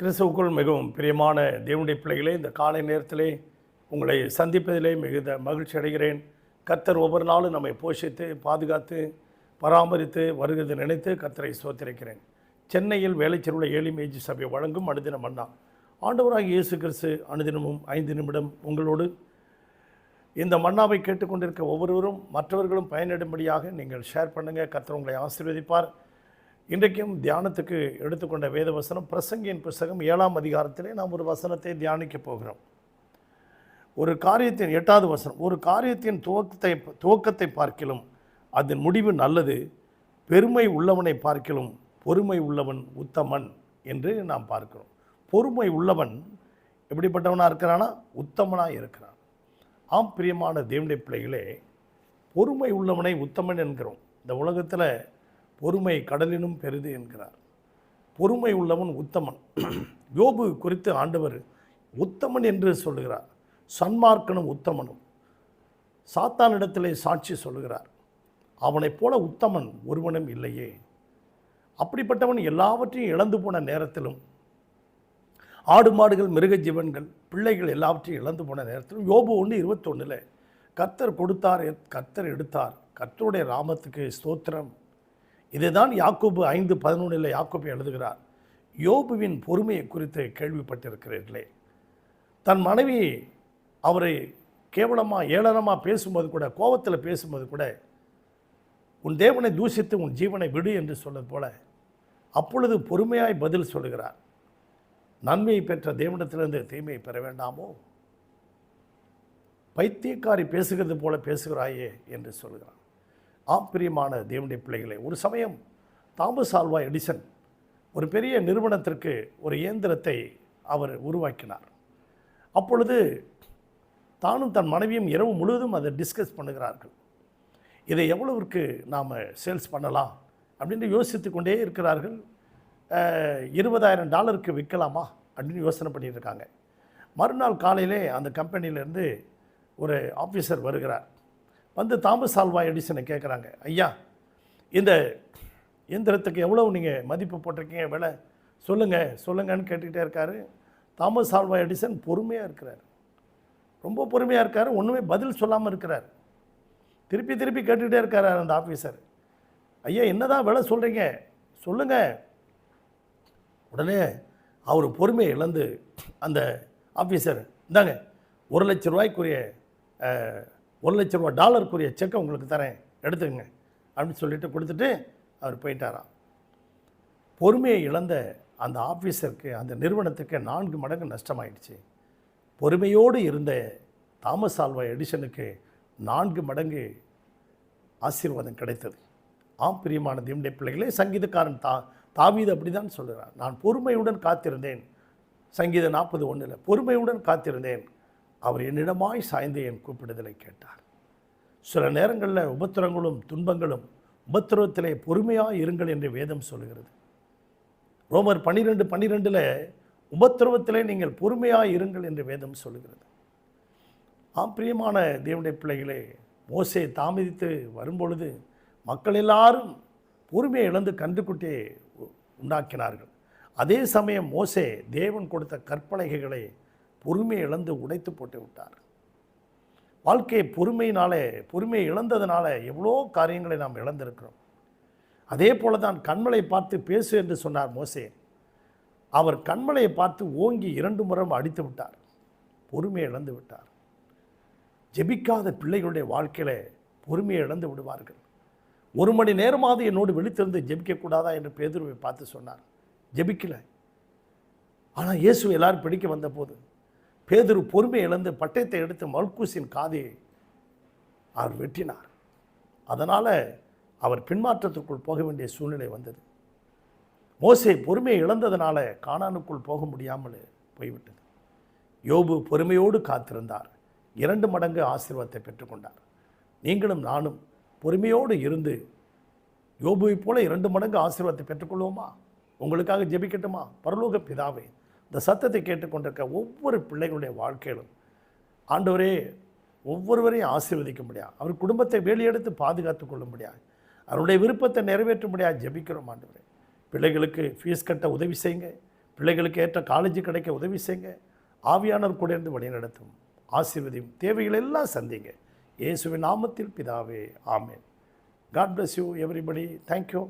கிறிஸ்துவுக்குள் மிகவும் பிரியமான தேவனுடைய பிள்ளைகளே இந்த காலை நேரத்திலே உங்களை சந்திப்பதிலே மிகுந்த மகிழ்ச்சி அடைகிறேன். கர்த்தர் ஒவ்வொரு நாளும் நம்மை போஷித்து பாதுகாத்து பராமரித்து வருகிறது நினைத்து கர்த்தரை சோத்திருக்கிறேன் சென்னையில் வேலைச்சருள ஏழி மேஜி சபை வழங்கும் அனுதின அண்ணா. ஆண்டவராக இயேசு கிறிஸ்து அனுதினமும் ஐந்து நிமிடம் உங்களோடு இந்த மன்னாவை கேட்டுக்கொண்டிருக்க ஒவ்வொருவரும் மற்றவர்களும் பயனிடும்படியாக நீங்கள் ஷேர் பண்ணுங்கள் கத்தர் உங்களை ஆசீர்வதிப்பார். இன்றைக்கும் தியானத்துக்கு எடுத்துக்கொண்ட வேத வசனம் பிரசங்கியின் புஸ்தகம் ஏழாம் அதிகாரத்திலே நாம் ஒரு வசனத்தை தியானிக்க போகிறோம். ஒரு காரியத்தின் எட்டாவது வசனம் ஒரு காரியத்தின் துவக்கத்தை துவக்கத்தை பார்க்கிலும் அதன் முடிவு நல்லது பெருமை உள்ளவனை பார்க்கிலும் பொறுமை உள்ளவன் உத்தமன் என்று நாம் பார்க்கிறோம். பொறுமை உள்ளவன் எப்படிப்பட்டவனாக இருக்கிறானா? உத்தமனாக இருக்கிறான். ஆம் பிரியமான தேவனுடைய பிள்ளைகளே பொறுமை உள்ளவனை உத்தமன் என்கிறோம். இந்த உலகத்தில் பொறுமை கடலினும் பெரிது என்கிறார். பொறுமை உள்ளவன் உத்தமன். யோபு குறித்து ஆண்டவர் உத்தமன் என்று சொல்லுகிறார். சன்மார்க்கனும் உத்தமனும். சாத்தானிடத்திலே சாட்சி சொல்லுகிறார். அவனைப் போல உத்தமன் ஒருவனும் இல்லையே. அப்படிப்பட்டவன் எல்லாவற்றையும் இழந்து போன நேரத்திலும் ஆடு மாடுகள் மிருக ஜீவன்கள் பிள்ளைகள் எல்லாவற்றையும் இழந்து போன நேரத்திலும் யோபு ஒன்று இருபத்தொன்னில் கர்த்தர் கொடுத்தார் கர்த்தர் எடுத்தார். கர்த்தருடைய ராமத்துக்கு ஸ்தோத்திரம். இதுதான் யாக்கோபு ஐந்து பதினொன்றில் யாக்கோபு எழுதுகிறார். யோபுவின் பொறுமையை குறித்து கேள்விப்பட்டிருக்கிறீர்களே. தன் மனைவி அவரை கேவலமாக ஏளனமாக பேசும்போது கூட கோபத்தில் பேசும்போது கூட உன் தேவனை தூஷித்து உன் ஜீவனை விடு என்று சொன்னது போல அப்பொழுது பொறுமையாய் பதில் சொல்லுகிறார். நன்மையை பெற்ற தேவனிடத்திலிருந்து தீமையை பெற வேண்டாமோ? பைத்தியக்காரி பேசுகிறது போல பேசுகிறாயே என்று சொல்கிறார் ஆப்பிரியமான தேவனுடைய பிள்ளைகளை ஒரு சமயம் தாமஸ் ஆல்வா எடிசன் ஒரு பெரிய நிறுவனத்திற்கு ஒரு இயந்திரத்தை அவர் உருவாக்கினார். அப்பொழுது தானும் தன் மனைவியும் இரவு முழுவதும் அதை டிஸ்கஸ் பண்ணுகிறார்கள். இதை எவ்வளவிற்கு நாம் சேல்ஸ் பண்ணலாம் அப்படின்னு யோசித்து கொண்டே இருக்கிறார்கள். இருபதாயிரம் டாலருக்கு விற்கலாமா அப்படின்னு யோசனை பண்ணிட்டு இருக்காங்க. மறுநாள் காலையிலே அந்த கம்பெனியிலேருந்து ஒரு ஆஃபீஸர் வருகிறார். வந்து தாமஸ் ஆல்வா எடிசனை கேட்குறாங்க ஐயா இந்த இயந்திரத்துக்கு எவ்வளவு நீங்கள் மதிப்பு போட்டிருக்கீங்க? விலை சொல்லுங்கள் சொல்லுங்கன்னு கேட்டுக்கிட்டே இருக்காரு. தாமஸ் ஆல்வா எடிசன் பொறுமையாக இருக்கிறார். ரொம்ப பொறுமையாக இருக்கார் ஒன்றுமே பதில் சொல்லாமல் இருக்கிறார். திருப்பி திருப்பி கேட்டுக்கிட்டே இருக்கார் அந்த ஆஃபீஸர் ஐயா என்னதான் விலை சொல்கிறீங்க சொல்லுங்கள் உடனே அவர் பொறுமையை இழந்து அந்த ஆஃபீஸர் இந்தாங்க ஒரு லட்ச ரூபாய்க்குரிய ஒரு லட்ச ரூபா டாலருக்குரிய செக்கை உங்களுக்கு தரேன் எடுத்துக்கங்க அப்படின்னு சொல்லிட்டு கொடுத்துட்டு அவர் போயிட்டாராம். பொறுமையை இழந்த அந்த ஆஃபீஸருக்கு அந்த நிறுவனத்துக்கு நான்கு மடங்கு நஷ்டமாயிடுச்சு. பொறுமையோடு இருந்த தாமஸ் ஆல்வா எடிசனுக்கு நான்கு மடங்கு ஆசீர்வாதம் கிடைத்தது. ஆம் பிரியமான தேவனுடைய பிள்ளைகளே சங்கீதக்காரன் தா தாவீது அப்படி தான் சொல்கிறார் நான் பொறுமையுடன் காத்திருந்தேன். சங்கீதம் நாற்பது ஒன்றில் பொறுமையுடன் காத்திருந்தேன். அவர் என்னிடமாய் சாய்ந்து என் கூப்பிடுதலை கேட்டார். சில நேரங்களில் உபத்திரங்களும் துன்பங்களும் உபத்திரவத்திலே பொறுமையாக இருங்கள் என்று வேதம் சொல்லுகிறது. ரோமர் பன்னிரெண்டு பன்னிரெண்டில் உபத்திரவத்திலே நீங்கள் பொறுமையாக இருங்கள் என்று வேதம் சொல்லுகிறது. ஆம் பிரியமான தேவனுடைய பிள்ளைகளே மோசே தாமதித்து வரும்பொழுது மக்கள் எல்லாரும் பொறுமையை இழந்து கன்றுக்குட்டியை உண்டாக்கினார்கள். அதே சமயம் மோசே தேவன் கொடுத்த கற்பலகைகளை பொறுமையை இழந்து உடைத்து போட்டு விட்டார். வாழ்க்கையை பொறுமையினாலே பொறுமையை இழந்ததுனால எவ்வளோ காரியங்களை நாம் இழந்திருக்கிறோம். அதே போல தான் கண்மலை பார்த்து பேசு என்று சொன்னார் மோசே. அவர் கண்மலையை பார்த்து ஓங்கி இரண்டு முறம் அடித்து விட்டார். பொறுமையை இழந்து விட்டார். ஜெபிக்காத பிள்ளைகளுடைய வாழ்க்கையில் பொறுமையை இழந்து விடுவார்கள். ஒரு மணி நேரமாவது என்னோடு வெளித்திருந்து ஜெபிக்கக்கூடாதா என்று பேதுருவை பார்த்து சொன்னார். ஜெபிக்கலை. ஆனால் இயேசு எல்லாரும் பிடிக்க வந்தபோது பேதுரு பொறுமை இழந்து பட்டயத்தை எடுத்து மல்கூசின் காதை அவர் வெட்டினார். அதனால் அவர் பின்மாற்றத்திற்குள் போக வேண்டிய சூழ்நிலை வந்தது. மோசை பொறுமையை இழந்ததுனால காணானுக்குள் போக முடியாமல் போய்விட்டது. யோபு பொறுமையோடு காத்திருந்தார். இரண்டு மடங்கு ஆசீர்வாதத்தை பெற்றுக்கொண்டார். நீங்களும் நானும் பொறுமையோடு இருந்து யோபுவைப் போல இரண்டு மடங்கு ஆசீர்வாதத்தை பெற்றுக்கொள்வோமா? உங்களுக்காக ஜெபிக்கட்டுமா? பரலோக பிதாவே இந்த சத்தத்தை கேட்டுக்கொண்டிருக்க ஒவ்வொரு பிள்ளைகளுடைய வாழ்க்கையிலும் ஆண்டவரே ஒவ்வொருவரையும் ஆசீர்வதிக்க முடியாது. அவர் குடும்பத்தை வேலையெடுத்து பாதுகாத்து கொள்ள முடியாது. அவருடைய விருப்பத்தை நிறைவேற்ற முடியாது. ஜெபிக்கிறோம் ஆண்டவரே. பிள்ளைகளுக்கு ஃபீஸ் கட்ட உதவி செய்யுங்க. பிள்ளைகளுக்கு ஏற்ற காலேஜ் கிடைக்க உதவி செய்யுங்க. ஆவியானவர் கூட இருந்து வழிநடத்தும். ஆசீர்வதியும். தேவைகள் எல்லாம் சந்திங்க. இயேசுவின் நாமத்தில் பிதாவே ஆமேன். God bless you everybody thank you